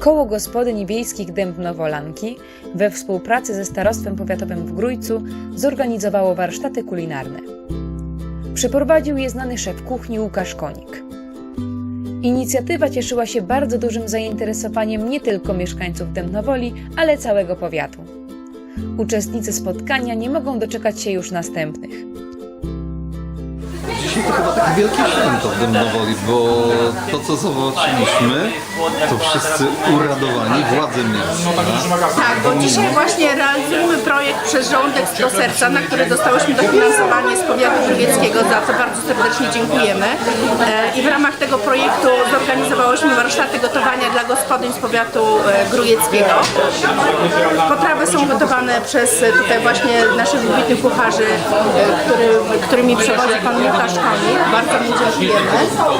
Koło Gospodyń Wiejskich Dębnowolanki we współpracy ze Starostwem Powiatowym w Grójcu zorganizowało warsztaty kulinarne. Przyprowadził je znany szef kuchni Łukasz Konik. Inicjatywa cieszyła się bardzo dużym zainteresowaniem nie tylko mieszkańców Dębnowoli, ale całego powiatu. Uczestnicy spotkania nie mogą doczekać się już następnych. Dzisiaj to chyba takie wielkie święto w Dębnowoli, bo to co zobaczyliśmy, to wszyscy uradowani, władze miasta. Tak, bo dzisiaj właśnie realizujemy projekt Przez żołądek do serca, na który dostałyśmy dofinansowanie z powiatu żywieckiego, za co bardzo serdecznie dziękujemy. E, I w ramach tego projektu zorganizowałyśmy warsztaty gotowania dla gospodyń z powiatu e, grujeckiego. Potrawy są gotowane przez e, tutaj właśnie naszych wybitnych kucharzy, który, którymi przewodzi pan Łukasz Konik. Bardzo mu dziękujemy.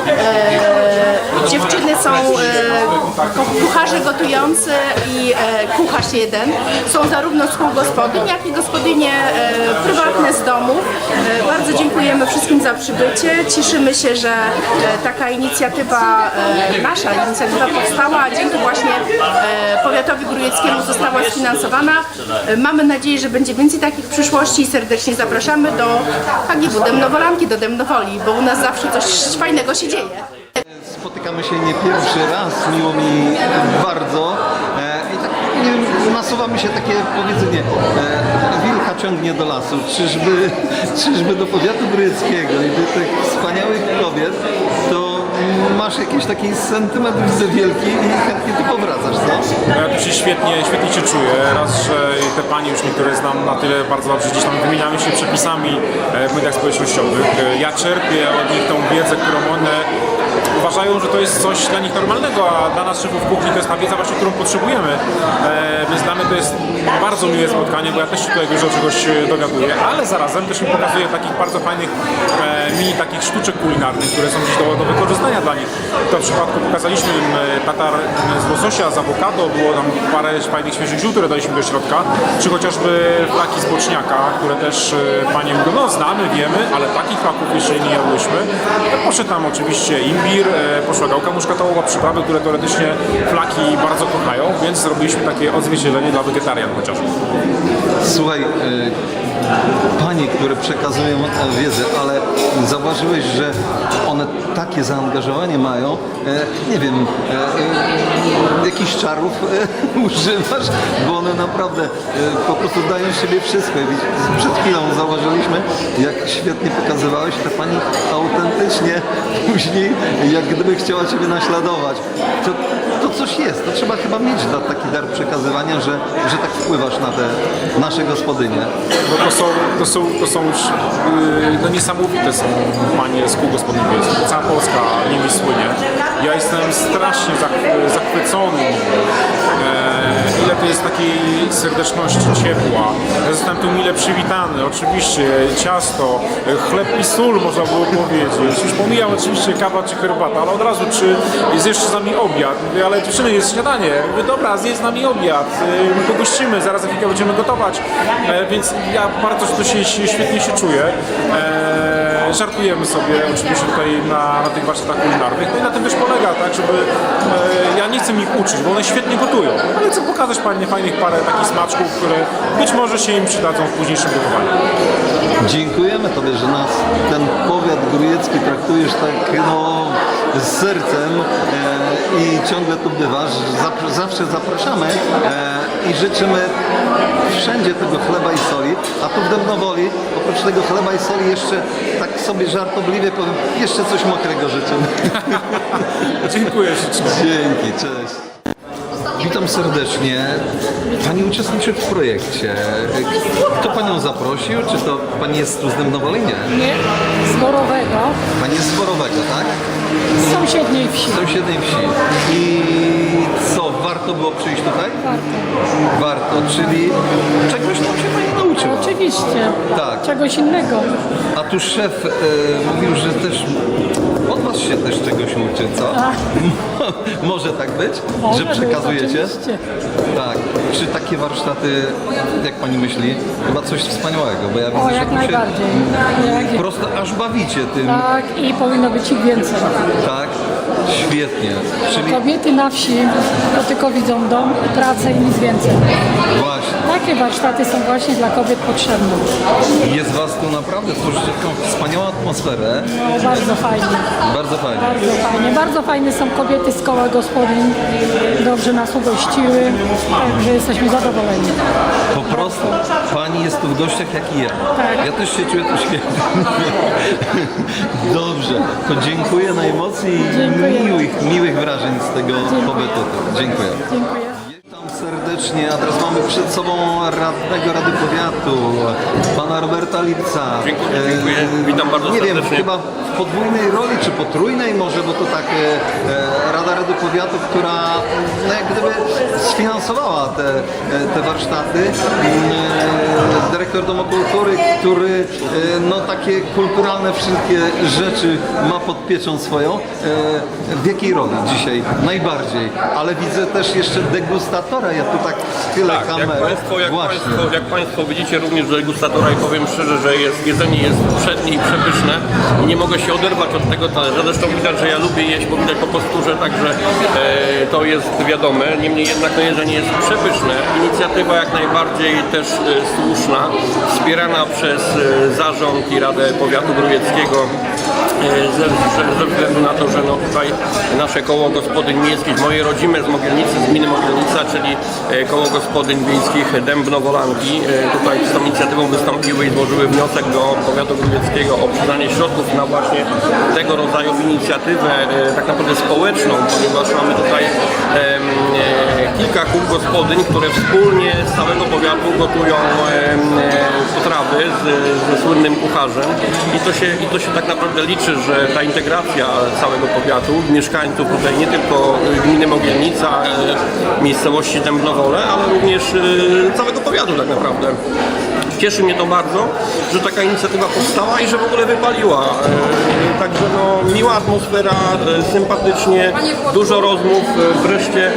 E, dziewczyny są e, kucharze gotujący i e, kucharz jeden. Są zarówno z kół gospodyń, jak i gospodynie e, prywatne z domów. Dziękujemy wszystkim za przybycie. Cieszymy się, że e, taka inicjatywa, e, nasza inicjatywa powstała, dzięki właśnie e, powiatowi grujeckiemu została sfinansowana. Mamy nadzieję, że będzie więcej takich w przyszłości i serdecznie zapraszamy do HGW Demnowolanki, do Demnowoli, bo u nas zawsze coś fajnego się dzieje. Spotykamy się nie pierwszy raz, miło mi bardzo. I tak nie nasuwa mi się takie powiedzenie, ciągnie do lasu. Czyżby, czyżby do powiatu grójeckiego i do tych wspaniałych kobiet, to masz jakiś taki sentyment widzę wielki i chętnie tu powracasz, co? No Ja tu się świetnie, świetnie się czuję. Raz, że te panie już niektóre znam na tyle bardzo dobrze, gdzieś tam wymieniamy się przepisami e, w mediach społecznościowych. E, Ja czerpię od nich tą wiedzę, którą one uważają, że to jest coś dla nich normalnego, a dla nas szefów kuchni to jest ta wiedza właśnie, którą potrzebujemy. E, Więc dla mnie to jest bardzo miłe spotkanie, bo ja też się tutaj dużo czegoś e, dogaduję, ale zarazem też mi pokazuje takich bardzo fajnych e, mini takich sztuczek kulinarnych, które są gdzieś do, do wykorzystania dla nich. To w przypadku pokazaliśmy im e, tatar z łososia, z awokado, było tam parę fajnych świeżych ziół, które daliśmy do środka, czy chociażby flaki z boczniaka, które też e, panie mówią, no znamy, wiemy, ale takich flaków jeszcze nie jadłyśmy. Poszedł tam oczywiście imbir, e, poszła gałka muszkatołowa, przyprawy, które teoretycznie flaki bardzo kochają, więc zrobiliśmy takie odzwierciedlenie dla wegetarian chociażby. Słuchaj, y, panie, które przekazują wiedzę, ale zauważyłeś, że one takie zaangażowanie mają, e, nie wiem, e, e, jakichś czarów używasz, bo one naprawdę po prostu dają z siebie wszystko. Przed chwilą zauważyliśmy, jak świetnie pokazywałeś, te pani autentycznie później, jak gdyby chciała Ciebie naśladować. To coś jest, to trzeba chyba mieć da, taki dar przekazywania, że, że tak wpływasz na te nasze gospodynie. No to są, to są, to są już yy, no niesamowite są panie z kół gospodyń wiejskich. Cała Polska nimi słynie. Ja jestem strasznie zach- zachwycony. E, ile to jest takiej serdeczności, ciepła. Ja zostałem tu mile przywitany. Oczywiście ciasto, chleb i sól można było powiedzieć. Już pomijam oczywiście kawa czy herbata, ale od razu czy jest jeszcze z nami obiad. Ale dziewczyny, jest śniadanie. Mówię, dobra, zjedz z nami obiad. My pogościmy, zaraz za chwilkę będziemy gotować. E, Więc ja bardzo tu się, świetnie się czuję. E, Żartujemy sobie oczywiście tutaj na, na tych warsztatach kulinarnych. No i na tym też polega, tak, żeby e, ja nie chcę ich uczyć, bo one świetnie gotują. Ale chcę pokazać fajnie, fajnych parę takich smaczków, które być może się im przydadzą w późniejszym gotowaniu. Dziękujemy Tobie, że nas ten powiat grujecki traktujesz tak no, z sercem e, i ciągle tu bywasz. Zapr- zawsze zapraszamy e, i życzymy wszędzie tego chleba i soli, a tu w Dębnowoli oprócz tego chleba i soli jeszcze tak sobie żartobliwie powiem, jeszcze coś mokrego życzymy. Dziękuję. Dzięki, cześć. Witam serdecznie. Pani uczestniczy w projekcie. Kto Panią zaprosił? Czy to Pani jest tu z Dębnowoli? Nie. Nie, z Borowego, Pani jest z Borowego, tak? z sąsiedniej wsi. Z sąsiedniej wsi. I co, warto było przyjść tutaj? Warto. Warto, czyli czegoś tam się Pani nauczyła. Oczywiście. Tak. Czegoś innego. A tu szef e, mówił, że też od Was się też czegoś uczy, co? Może tak być? Może że być, przekazujecie? oczywiście. Tak. Czy takie warsztaty, jak Pani myśli, chyba coś wspaniałego, bo ja widzę, O, że jak tu się najbardziej. Jak, prosto aż bawicie tym, tak, i powinno być ich więcej. tak? Świetnie. Czyli Kobiety na wsi to tylko widzą dom, pracę i nic więcej. właśnie, warsztaty są właśnie dla kobiet potrzebne. jest Was tu naprawdę, tworzycie taką wspaniałą atmosferę. No, bardzo fajnie, Bardzo fajnie. bardzo fajnie. Bardzo fajne są kobiety z koła gospodyń. Dobrze nas ugościły, także jesteśmy zadowoleni. Po prostu Pani jest tu w gościach jak i ja. Tak. Ja też się czuję tu świetnie. Dobrze, to dziękuję najmocniej i Dziękuję. miłych, miłych wrażeń z tego pobytu. Dziękuję. Dziękuję. Witam serdecznie, a teraz mamy przed sobą radnego Rady Powiatu, pana Roberta Lipca. Dziękuję, E, dziękuję. Witam bardzo Nie wiem, serdecznie. chyba w podwójnej roli, czy potrójnej może, bo to tak e, e, Rada Rady Powiatu, która no, jak gdyby sfinansowała te, te warsztaty. Mm, Dyrektor Domu Kultury, który no, takie kulturalne wszystkie rzeczy ma pod pieczą swoją. W jakiej roli dzisiaj? Najbardziej. Ale widzę też jeszcze degustatora. Ja tu tak chylę Tak, jak kamerę. państwo, jak, Właśnie. państwo, jak Państwo widzicie również degustatora i powiem szczerze, że jest, jedzenie jest przednie i przepyszne i nie mogę się oderwać od tego talerza. Zresztą widać, że ja lubię jeść, bo widać po posturze, także e, to jest wiadome. Niemniej jednak to jedzenie jest przepyszne. Inicjatywa jak najbardziej też e, słuszna, wspierana przez e, zarząd i Radę Powiatu Grójeckiego e, ze, ze, względu na to, że no tutaj nasze koło gospodyń miejskich, moje rodzime z Mogielnicy, z gminy Mogielnica, czyli e, koło gospodyń wiejskich Dębnowolanki, e, tutaj z tą inicjatywą wystąpiły i złożyły wniosek do powiatu grójeckiego o przyznanie środków na właśnie tego rodzaju inicjatywę, e, tak naprawdę społeczną, ponieważ mamy tutaj kilka kół gospodyń, które wspólnie z całego powiatu gotują potrawy z, ze słynnym kucharzem. I to, się, i to się tak naprawdę liczy, że ta integracja całego powiatu, mieszkańców tutaj nie tylko gminy Mogielnica, e, miejscowości Dębnowole, ale również e, całego powiatu tak naprawdę. Cieszy mnie to bardzo, że taka inicjatywa powstała i że w ogóle wypaliła. E, Także no, miła atmosfera, e, sympatycznie, dużo rozmów, e, wreszcie,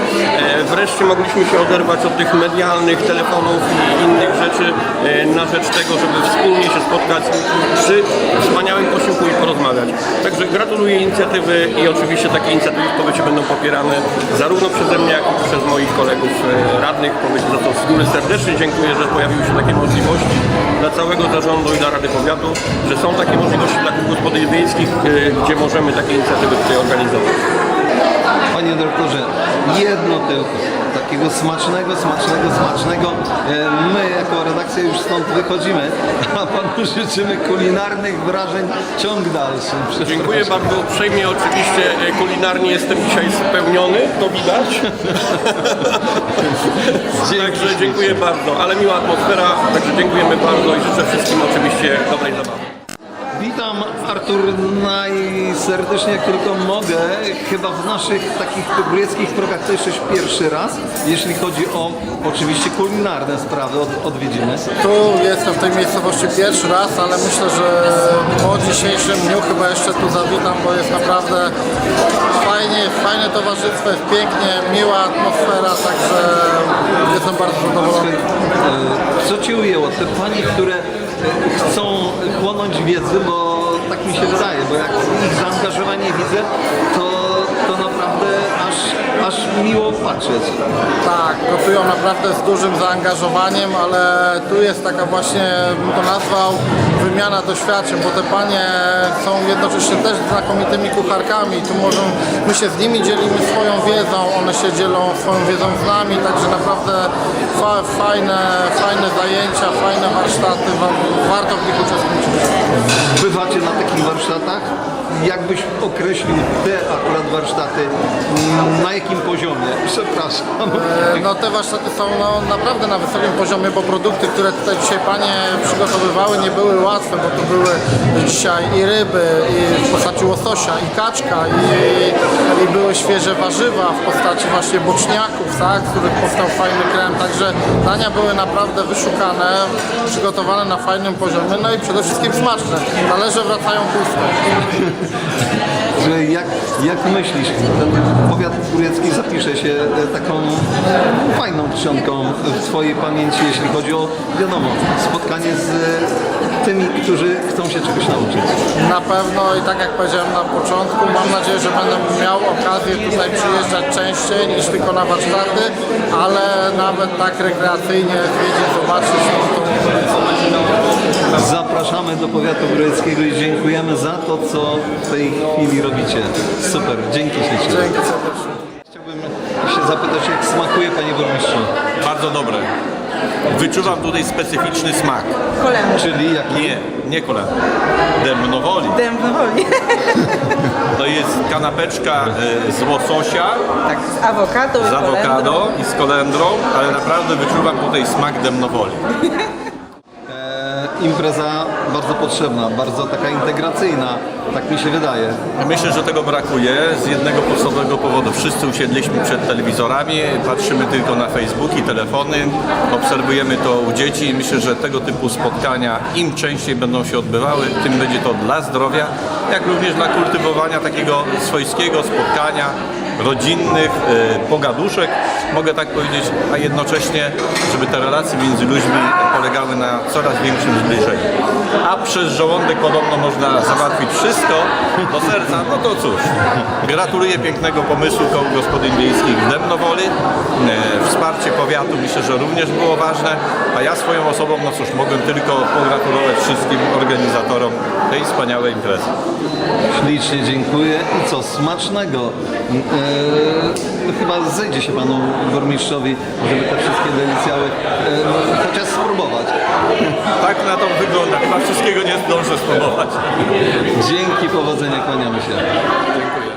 wreszcie mogliśmy się oderwać od tych medialnych telefonów i innych rzeczy na rzecz tego, żeby wspólnie się spotkać przy wspaniałym posiłku i porozmawiać. Także gratuluję inicjatywy i oczywiście takie inicjatywy w powiecie będą popierane zarówno przeze mnie, jak i przez moich kolegów radnych. Powiecie za to z góry serdecznie dziękuję, że pojawiły się takie możliwości dla całego zarządu i dla Rady Powiatu, że są takie możliwości dla kół wiejskich, e, gdzie możemy takie inicjatywy tutaj organizować. Panie dyrektorze, jedno tylko, takiego smacznego, smacznego, smacznego. E, My już stąd wychodzimy, a panu życzymy kulinarnych wrażeń ciąg dalszy. Dziękuję bardzo uprzejmie. Oczywiście e, kulinarnie jestem dzisiaj spełniony, to widać. Także dziękuję bardzo, ale miła atmosfera, także dziękujemy bardzo i życzę wszystkim oczywiście dobrej zabawy. Witam Artur najserdeczniej jak tylko mogę. Chyba w naszych takich górieckich progach to jeszcze pierwszy raz, jeśli chodzi o oczywiście kulinarne sprawy od, odwiedziny. Tu jestem w tej miejscowości pierwszy raz, ale myślę, że po dzisiejszym dniu chyba jeszcze tu zawitam, bo jest naprawdę fajnie, fajne towarzystwo, jest pięknie, miła atmosfera, także jestem bardzo zadowolony. E, Co Ci ujęło? Te panie, które wiedzy, bo tak mi się wydaje, bo jak ich zaangażowanie widzę, to, aż, miło patrzeć. Tak, gotują naprawdę z dużym zaangażowaniem, ale tu jest taka właśnie, bym to nazwał, wymiana doświadczeń, bo te panie są jednocześnie też znakomitymi kucharkami. Tu możą, my się z nimi dzielimy swoją wiedzą, one się dzielą swoją wiedzą z nami, także naprawdę fa, fajne, fajne zajęcia, fajne warsztaty, wa, warto w nich uczestniczyć. Bywacie na takich warsztatach? Jakbyś określił te akurat warsztaty, mm, na jakim poziomie? Przepraszam. E, No te warsztaty są no, naprawdę na wysokim poziomie, bo produkty, które tutaj dzisiaj panie przygotowywały nie były łatwe, bo tu były dzisiaj i ryby, i w postaci łososia, i kaczka, i, i były świeże warzywa w postaci właśnie boczniaków, tak, z których powstał fajny krem, także dania były naprawdę wyszukane, przygotowane na fajnym poziomie, no i przede wszystkim smaczne. Talerze wracają puste. Że jak, jak myślisz, ten powiat górecki zapisze się e, taką fajną czcionką w Twojej pamięci, jeśli chodzi o, wiadomo, spotkanie z e, tymi, którzy chcą się czegoś nauczyć. Na pewno i tak jak powiedziałem na początku, mam nadzieję, że będę miał okazję tutaj przyjeżdżać częściej niż tylko na warsztaty, ale nawet tak rekreacyjnie zwiedzić, zobaczyć. Zapraszamy do powiatu grójeckiego i dziękujemy za to, co w tej chwili robicie. Super, dzięki ślicznie. Dzięki serdecznie. Chciałbym się zapytać, jak smakuje Panie Burmistrzu? Bardzo dobre. Wyczuwam tutaj specyficzny smak. Czyli jak Nie, nie kolan. Dębnowoli. Dębnowoli. To jest kanapeczka e, z łososia, Tak, z awokado, z awokado i z kolendrą, ale naprawdę wyczuwam tutaj smak dębnowoli. impreza bardzo potrzebna, bardzo taka integracyjna, tak mi się wydaje. Myślę, że tego brakuje z jednego podstawowego powodu. Wszyscy usiedliśmy przed telewizorami, patrzymy tylko na Facebooki, telefony, obserwujemy to u dzieci i myślę, że tego typu spotkania im częściej będą się odbywały, tym będzie to dla zdrowia, jak również dla kultywowania takiego swojskiego spotkania rodzinnych, e, pogaduszek, mogę tak powiedzieć, a jednocześnie, żeby te relacje między ludźmi polegały na coraz większym zbliżeniu. A przez żołądek podobno można załatwić wszystko do serca, no to cóż. Gratuluję pięknego pomysłu koło gospodyń wiejskich w Demnowoli. E, Wsparcie powiatu myślę, że również było ważne, a ja swoją osobą, no cóż, mogłem tylko pogratulować wszystkim organizatorom tej wspaniałej imprezy. Ślicznie dziękuję i co, smacznego. E, chyba zejdzie się Panu Burmistrzowi, żeby te wszystkie delicjały e, chociaż spróbować. Tak na to wygląda. Chyba wszystkiego nie zdążę spróbować. Dzięki, powodzenia, kłaniamy się. Dziękuję.